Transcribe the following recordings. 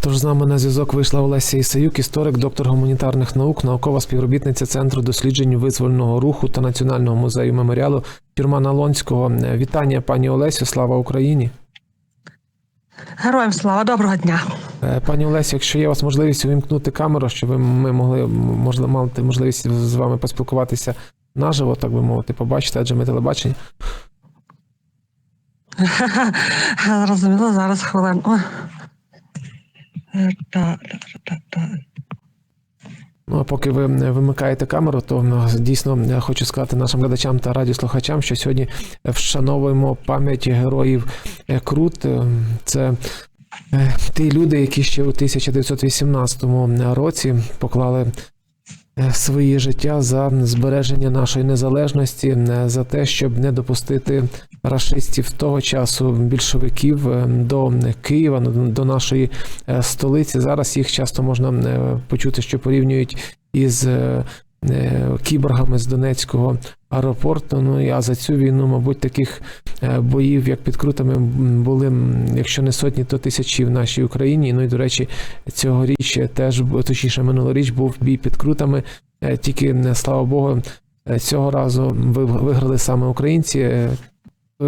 Тож з нами на зв'язок вийшла Олеся Ісаюк, історик, доктор гуманітарних наук, наукова співробітниця Центру досліджень визвольного руху та Національного музею меморіалу Тюрмана Лонського. Вітання, пані Олесю, слава Україні. Героям слава, доброго дня. Е, Пані Олесю, якщо є у вас можливість увімкнути камеру, щоб ми могли можливо, мати можливість з вами поспілкуватися наживо, так би мовити, побачити, адже ми телебачення. Зрозуміло, зараз хвилинку. Е. Ну а поки ви е, вимикаєте камеру, то дійсно е, хочу сказати нашим глядачам та радіослухачам, що сьогодні е, вшановуємо пам'ять героїв е, Крут. Е, Це е, ті люди, які ще у 1918 році поклали е, свої життя за збереження нашої незалежності, е, за те, щоб не допустити рашистів того часу більшовиків е, до Києва, до- до нашої е, столиці. Зараз їх часто можна е, почути, що порівнюють із е, е, кіборгами з Донецького аеропорту. Ну а за цю війну, мабуть, таких е, боїв, як під крутами, були, якщо не сотні, то тисячі в нашій Україні. Ну і до речі, цьогоріч теж точніше минулоріч був бій під крутами. Е, Тільки е, слава Богу, е, цього разу виграли саме українці. Е,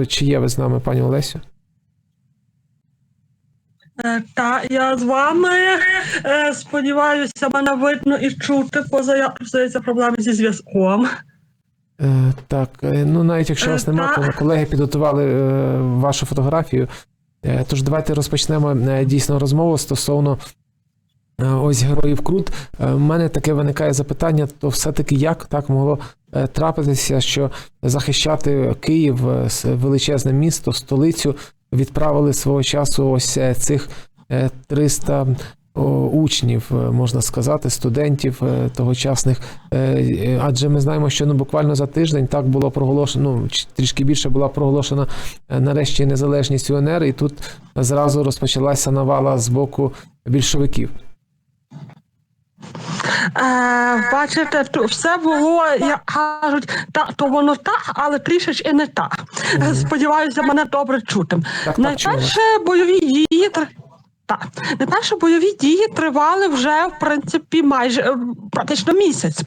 Чи є ви з нами, пані Олесю? Е, Та я з вами. Е, Сподіваюся, мене видно і чути, поза я здається проблеми зі зв'язком. Е, Так, ну навіть якщо вас немає, то колеги підготували е, вашу фотографію. Е, Тож давайте розпочнемо е, дійсно розмову стосовно е, ось героїв Крут. Е, У мене таке виникає запитання: то все-таки як так могло е, трапитися, що захищати Київ, величезне місто, столицю, відправили свого часу ось е, цих е, 300 учнів, е, можна сказати, студентів е, тогочасних. Е, е, Адже ми знаємо, що ну буквально за тиждень так було проголошено, ну трішки більше була проголошена е, нарешті незалежність УНР, і тут зразу розпочалася навала з боку більшовиків. Е, бачите, то все було, як кажуть, та, то воно так, але трішечки не так. Сподіваюся, мене добре чути. Так, так, Найперше бойові дії. Так, найперше бойові дії тривали вже в принципі майже е, практично місяць.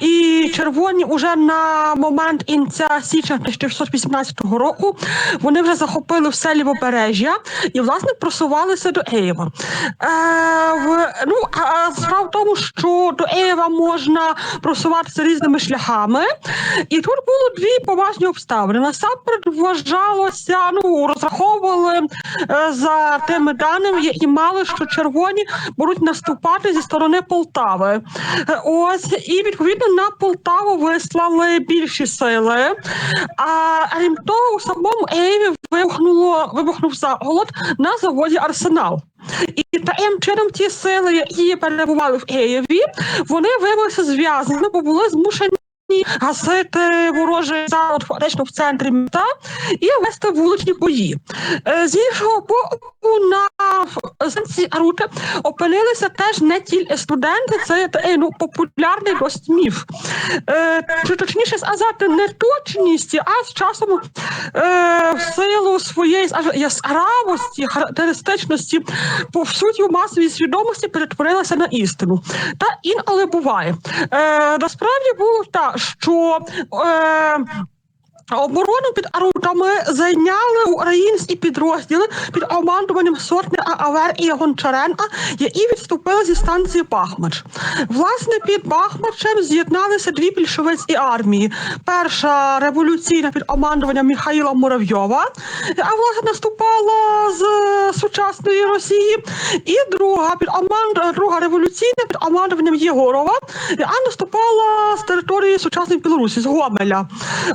І червоні уже на момент кінця січня 1918 року вони вже захопили все лівобережжя і власне просувалися до Києва. Е, в, ну а справа в тому, що до Києва можна просуватися різними шляхами, і тут було дві поважні обставини. Насамперед вважалося, ну розраховували е, за тими даними, які мали, що червоні будуть наступати зі сторони Полтави. Ось і відповідно на Полтаву вислали більші сили. А крім того, у самому Києві вибухнуло вибухнув заголод на заводі Арсенал. І таким чином ті сили, які перебували в Києві, вони виявилися зв'язаними, бо були змушені. Гасити ворожий заклад фактично в центрі міста і вести вуличні бої. Е, З іншого боку, на станції Арути опинилися теж не тільки студенти, це ну, популярний досить міф. Е, Чи точніше сказати, не точність, а з часом е, в силу своєї яскравості, характеристичності по суті масовій свідомості перетворилася на істину. Та інколи буває. Е, насправді було так, що. Е, Оборону під Арутами зайняли українські підрозділи під командуванням сотника Авер і Гончаренка, які відступили зі станції Бахмач. Власне, під Бахмачем з'єдналися дві більшовицькі армії. Перша революційна під командуванням Михайла Муравйова, а власне наступала з сучасної Росії, і друга під команд... друга революційна під командуванням Єгорова, яка наступала з території сучасної Білорусі, з Гомеля.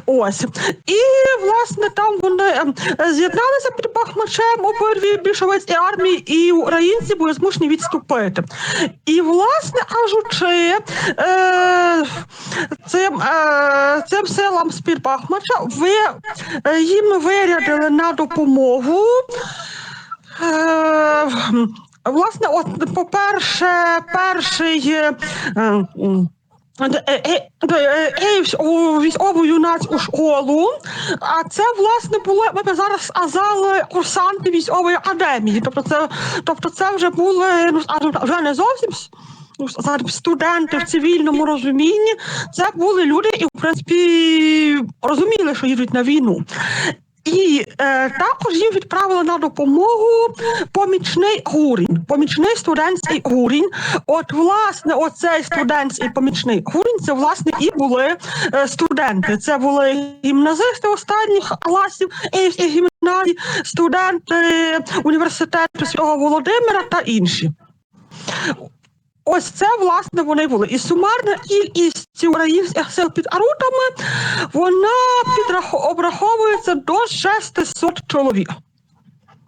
Ось. І власне там вони ем, е, з'єдналися під Бахмачем обидві більшовицькі армії, і українці були змушені відступити. І власне кажучи, е, цим, е, цим силам з під Бахмача ви е, їм вирядили на допомогу. Е, Власне, от, по-перше, перший е, м, Е, е, е, військову юнацьку школу. А це власне було, ми зараз сказали, курсанти військової академії. Тобто це, тобто це вже були, ну вже не зовсім. ну, студенти в цивільному розумінні, це були люди, і в принципі розуміли, що їдуть на війну. І е, також їм відправили на допомогу помічний гурінь, помічний студентський гурінь. От, власне, оцей студентський помічний гурінь, це власне і були е, студенти. Це були гімназисти останніх класів Київських гімназій, студенти університету Святого Володимира та інші. Ось це власне вони були. І сумарна кількість українських сил під Арутами вона підрах... обраховується до 600 чоловік.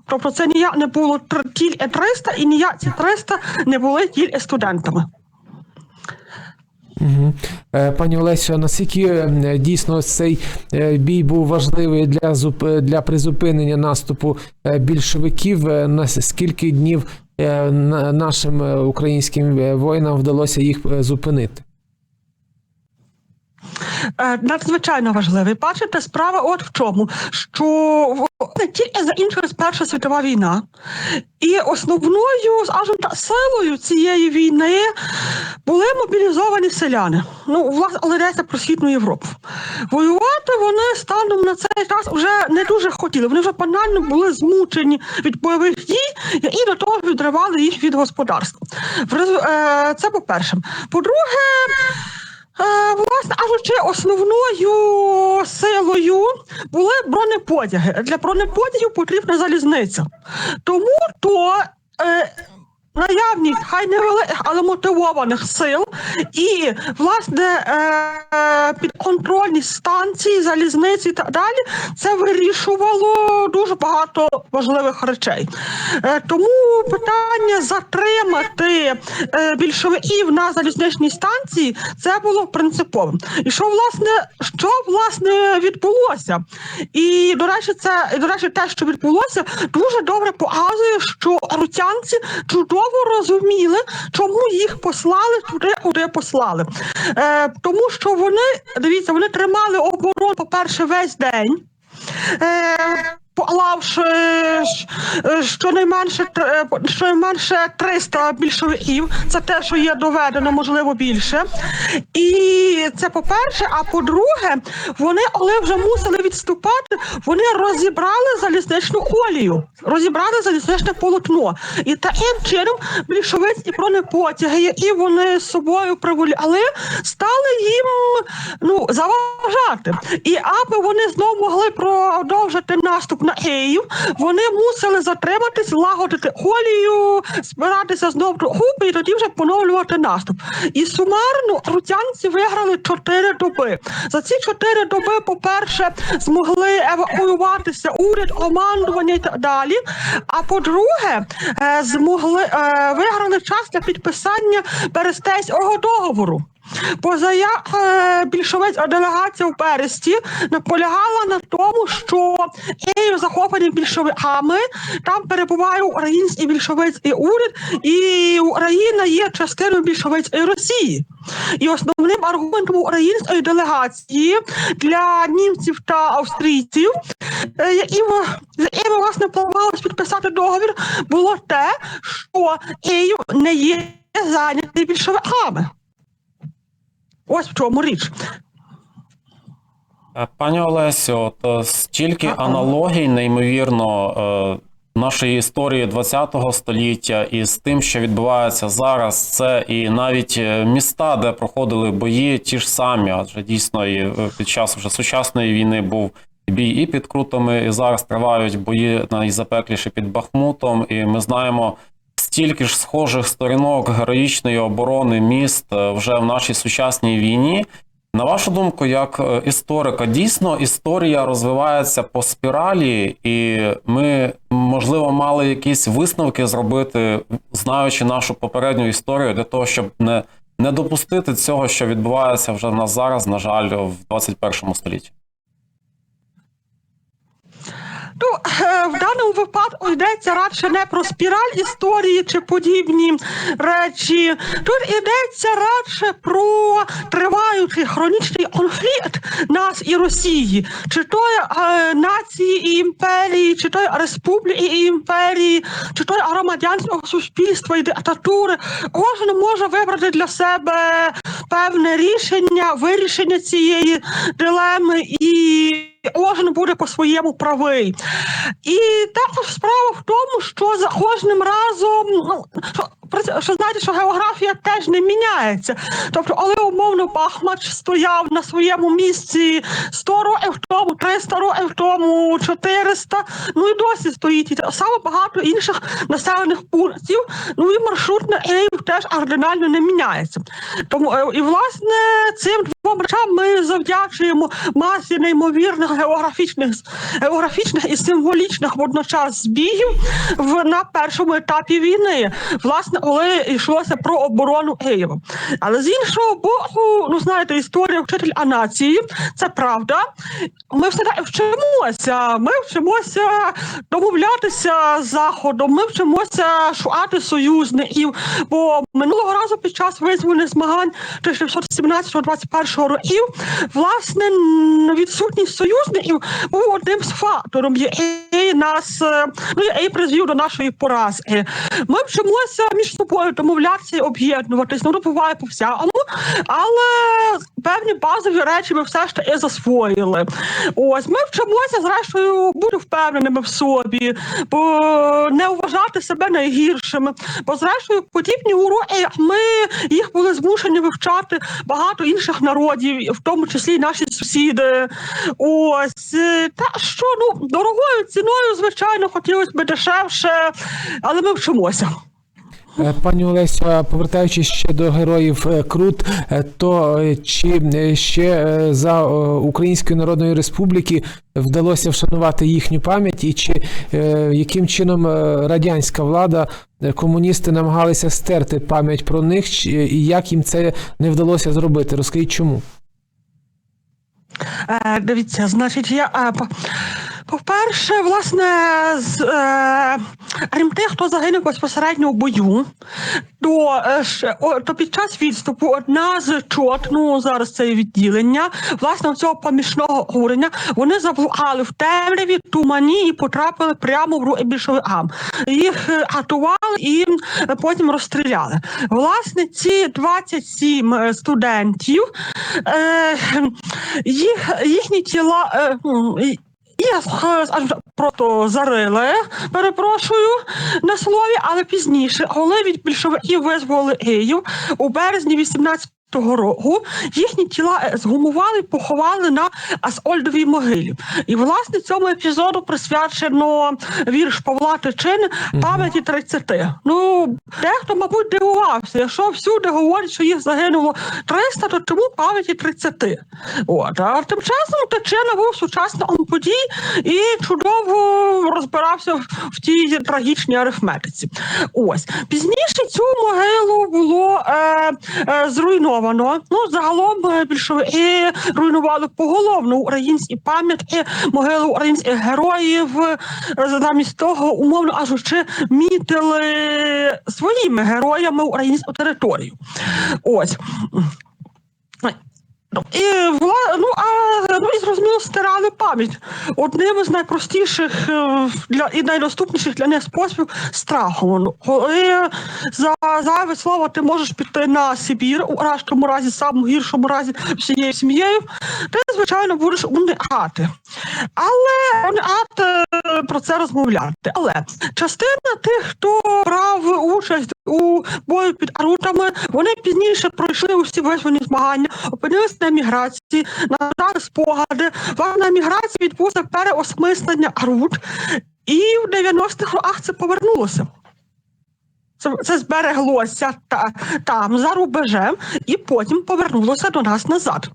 Тобто це ніяк не було тільки 300, і ніяк ці 300 не були тільки студентами. Угу. Пані Олесю, наскільки е, дійсно цей е, бій був важливий для для призупинення наступу е, більшовиків? Е, На скільки днів е, нашим е, українським е, воїнам вдалося їх е, зупинити? Е, надзвичайно важливий. Бачите, справа от в чому, що не тільки закінчилась Перша світова війна, і основною, скажімо так, силою цієї війни були мобілізовані селяни. Ну, власне, але йдеться про східну Європу. Воювати вони станом на цей час вже не дуже хотіли. Вони вже банально були змучені від бойових дій і до того відривали їх від господарства. Е, Це по-перше. Е, Власне кажучи, основною силою були бронепотяги. Для бронепотягів потрібна залізниця. Тому то е, наявність хай невеликих, але мотивованих сил і власне е, підконтрольні станції, залізниці і так далі, це вирішувало дуже багато важливих речей. Е, тому питання затримати е, більшовиків на залізничній станції це було принциповим. І що власне, що власне відбулося? І до речі, це до речі, те, що відбулося, дуже добре показує, що рутянці чудово розуміли, чому їх послали туди, куди послали. Е, тому що вони дивіться, вони тримали оборону, по-перше, весь день. Е, Поклавши е, щонайменше е, щонайменше 300 більшовиків, це те, що є доведено, можливо, більше. І це по-перше. А по-друге, вони, коли вже мусили відступати, вони розібрали залізничну колію, розібрали залізничне полотно. І таким чином більшовицькі бронепотяги, які вони з собою приволяли, стали їм ну, заважати. І аби вони знову могли продовжити наступ на Київ, вони мусили затриматись, лагодити колію, збиратися знову до купи і тоді вже поновлювати наступ. І сумарно рутянці виграли чотири доби. За ці чотири доби, по-перше, змогли евакуюватися уряд, командування і так далі. А по-друге, е, змогли е, виграли час для підписання Берестейського договору. Позаяк е, більшовицька делегація в Бересті наполягала на тому, що Київ захоплений більшовиками, там перебуває український більшовицький уряд, і Україна є частиною більшовицької Росії. І основним аргументом української делегації для німців та австрійців, е, які в- з якими власне планувалось підписати договір, було те, що Київ не є зайнятий більшовиками. Ось в чому річ. Е, Пані Олесю, от е, стільки аналогій, неймовірно, е, нашої історії ХХ століття і з тим, що відбувається зараз, це і навіть міста, де проходили бої, ті ж самі, адже дійсно і під час вже сучасної війни був бій і під Крутами, і зараз тривають бої найзапекліші під Бахмутом, і ми знаємо. Стільки ж схожих сторінок героїчної оборони міст е, вже в нашій сучасній війні. На вашу думку, як е, історика, дійсно історія розвивається по спіралі, і ми, можливо, мали якісь висновки зробити, знаючи нашу попередню історію, для того, щоб не, не допустити цього, що відбувається вже в нас зараз, на жаль, в 21 столітті. Ну, е, в даному випадку йдеться радше не про спіраль історії чи подібні речі. Тут йдеться радше про триваючий хронічний конфлікт нас і Росії, чи то е, нації і імперії, чи то республіки і імперії, чи то громадянського суспільства і диктатури. Кожен може вибрати для себе певне рішення, вирішення цієї дилеми і. Кожен буде по-своєму правий. І також справа в тому, що за кожним разом, ну що, знаєте, що географія теж не міняється. Тобто, коли умовно Бахмач стояв на своєму місці 100 років тому, 300 років тому, 400, ну і досі стоїть. І само багато інших населених пунктів. Ну і маршрут на Київ теж кардинально не міняється. Тому е, і власне цим двом речам ми завдячуємо масі неймовірних географічних географічних і символічних водночас збігів в на першому етапі війни, власне, коли йшлося про оборону Києва. Але з іншого боку, ну знаєте, історія вчитель а нації, це правда. Ми все вчимося. Ми вчимося домовлятися з заходом. Ми вчимося шукати союзників. Бо минулого разу під час визвольних змагань 1917-21 років, власне, відсутність союзників був одним з фактором, який нас ну, який призвів до нашої поразки. Ми вчимося між собою домовлятися і об'єднуватись. Ну, буває по всякому, але певні базові речі ми все ж таки засвоїли. Ось ми вчимося, зрештою, бути впевненими в собі, бо не вважати себе найгіршими. Бо, зрештою, подібні уроки ми їх були змушені вивчати багато інших народів, в тому числі й наші сусіди. Ось е, та що ну дорогою ціною, звичайно, хотілося б дешевше, але ми вчимося. Е, Пані Олесю, повертаючись ще до героїв е, Крут, е, то чи ще за Української Народної Республіки вдалося вшанувати їхню пам'ять, і чи яким чином радянська влада, комуністи намагалися стерти пам'ять про них, і як їм це не вдалося зробити? Розкажіть чому? Дивіться, значить, я по- по-перше, власне, з крім тих, хто загинув безпосередньо в бою, то, е, то під час відступу одна з чот, ну зараз це відділення, власне, цього помічного курення, вони заблукали в темряві, тумані і потрапили прямо в руки більшовикам. Їх е, атували і е, потім розстріляли. Власне, ці 27 е, студентів, е, їх, їхні тіла. Я аж просто зарили, перепрошую на слові, але пізніше, коли від більшовиків визволили Київ у березні 18 того року їхні тіла е, згумували поховали на Асольдовій могилі. І власне цьому епізоду присвячено вірш Павла Тичини пам'яті 30. Ну дехто, мабуть, дивувався. Якщо всюди говорять, що їх загинуло 300, то чому пам'яті 30? От а тим часом Тичина був сучасником подій і чудово розбирався в, в тій трагічній арифметиці. Ось пізніше цю могилу було е, е, зруйновано. Ну загалом е, більшовики руйнували поголовно українські пам'ятки, могили українських героїв. е, Замість того, умовно кажучи, мітили своїми героями українську територію. Ось. І вла... ну, а ну зрозуміло стирали пам'ять. Одним з найпростіших е, для і найдоступніших для них способів страхом. Коли за зайве слово ти можеш піти на Сибір, у кращому разі, самому гіршому разі всією сім'єю, ти звичайно будеш уникати. Але уникати е, про це розмовляти. Але частина тих, хто брав участь у бою під арутами, вони пізніше пройшли усі визвольні змагання, опинилися на еміграції, надали спогади. Власне, на еміграції відбулося переосмислення арут, і в 90-х роках це повернулося. Це, це збереглося та, там за рубежем, і потім повернулося до нас назад.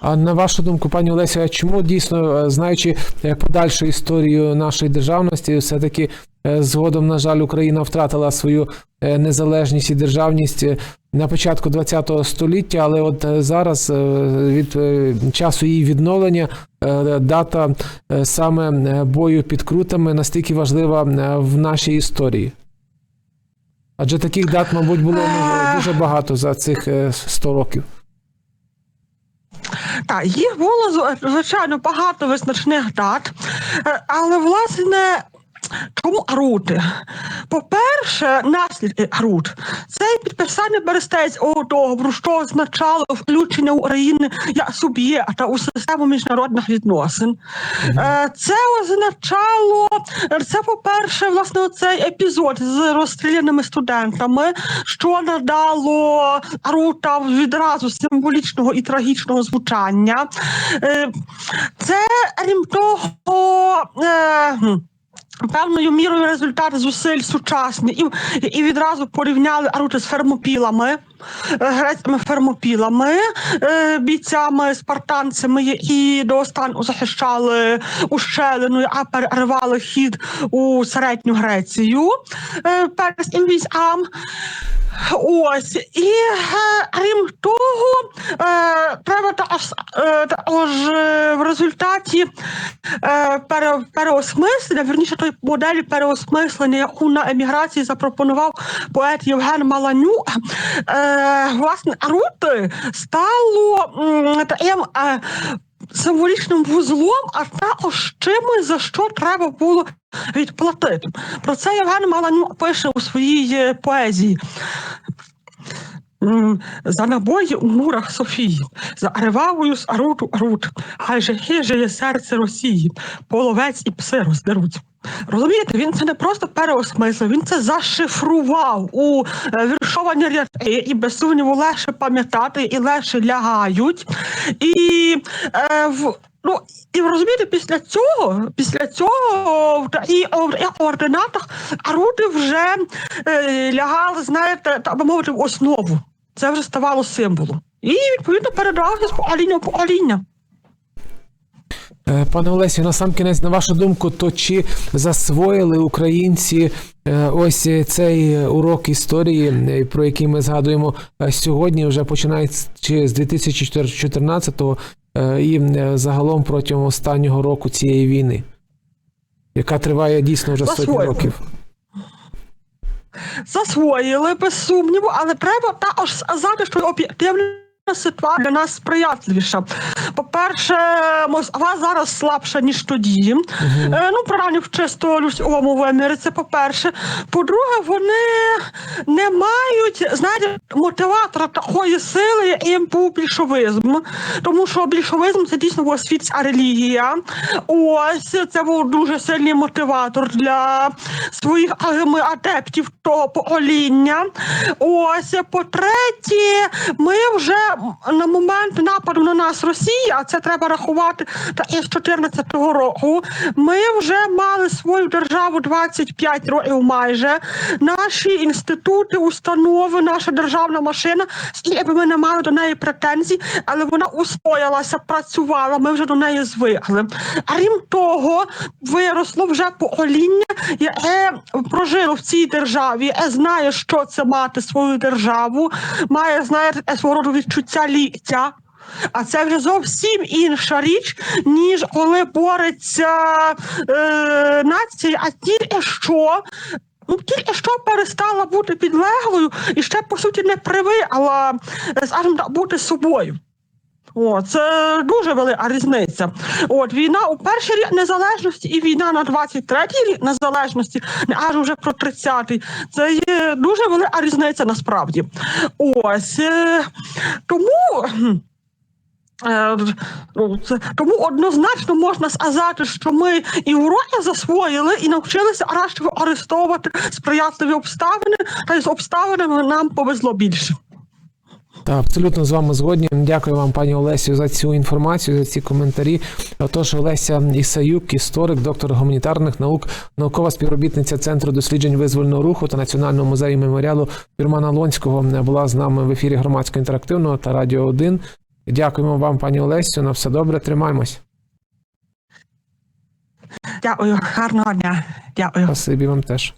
А на вашу думку, пані Олесю, а чому дійсно, е, знаючи е, подальшу історію нашої державності, все-таки згодом, на жаль, Україна втратила свою е, незалежність і державність е, на початку ХХ століття, але от е, зараз е, від е, часу її відновлення е, дата е, саме е, бою під крутами настільки важлива е, в нашій історії. Адже таких дат, мабуть, було ну, дуже багато за цих е, 100 років. Так, їх було звичайно багато визначних дат, е, але власне. Чому арути? По-перше, наслідки арут це підписання Берестейського договору, що означало включення України як суб'єкта у систему міжнародних відносин. Е, Це означало, це, по-перше, власне, оцей епізод з розстріляними студентами, що надало арутам відразу символічного і трагічного звучання. Е, Це, крім того, е, Певною мірою результат зусиль сучасних і, і відразу порівняли арути з фермопілами, е, грецькими фермопілами, е, бійцями, спартанцями, які до останнього захищали ущелину, а переривали хід у середню Грецію перед перед інвійськам. Ось і е, крім того, е, треба також, е, також в результаті пере, переосмислення, вірніше той моделі переосмислення, яку на еміграції запропонував поет Євген Маланюк, власне, Арути стало таким. Символічним вузлом, а також чимось, за що треба було відплатити. Про це Євген Маланюк пише у своїй е, поезії. За набої у мурах Софії, за Аревавою з Аруту Арут, хай же хижеє серце Росії, половець і пси роздеруть. Розумієте, він це не просто переосмислив, він це зашифрував у е, віршовані рядки, і без сумніву легше пам'ятати і легше лягають. І е, в Ну і розумієте, після цього, після цього в та- і о- і координатах арути вже е, лягали, знаєте, би мовити, в основу. Це вже ставало символом. І відповідно передавався з покоління в покоління. Е, Пане Олесю, на сам кінець, на вашу думку, то чи засвоїли українці е, ось цей урок історії, е, про який ми згадуємо сьогодні, вже починаючи з 2014-го е, і загалом протягом останнього року цієї війни, яка триває дійсно вже сотні років? Засвоїли без сумніву, але треба також що об'єктивна ситуація для нас сприятливіша. По-перше, Москва зараз слабша, ніж тоді. Е, ну, принаймні в чисто людському вимірі, це по-перше. По-друге, вони не мають, знаєте, мотиватора такої сили, яким був більшовизм. Тому що більшовизм це дійсно була світська релігія. Ось це був дуже сильний мотиватор для своїх адептів того покоління. Ось по-третє, ми вже на момент нападу на нас Росії, а це треба рахувати та із 14-го року. Ми вже мали свою державу 25 років майже. Наші інститути, установи, наша державна машина, скільки би ми не мали до неї претензій, але вона устоялася, працювала. Ми вже до неї звикли. А крім того, виросло вже покоління, яке прожило в цій державі, яке знає, що це мати свою державу, має таке свого роду відчуття ліктя. А це вже зовсім інша річ, ніж коли бореться е, нація, а тільки що. Ну, тільки що перестала бути підлеглою і ще, по суті, не привикла, е, скажімо так, бути собою. О, це дуже велика різниця. От війна у перший рік незалежності і війна на 23-й рік незалежності, не аж уже про 30-й. Це є дуже велика різниця насправді. Ось е, тому. Е, ну, тому однозначно можна сказати, що ми і уроки засвоїли, і навчилися краще використовувати сприятливі обставини, та й з обставинами нам повезло більше. Так, абсолютно з вами згодні. Дякую вам, пані Олесю, за цю інформацію, за ці коментарі. Отож, Олеся Ісаюк, історик, доктор гуманітарних наук, наукова співробітниця Центру досліджень визвольного руху та Національного музею меморіалу Вірмана Лонського була з нами в ефірі громадського інтерактивного та Радіо 1. Дякуємо вам, пані Олесю. На все добре, тримаймось. Дякую, гарного дня. Дякую. Спасибі вам теж.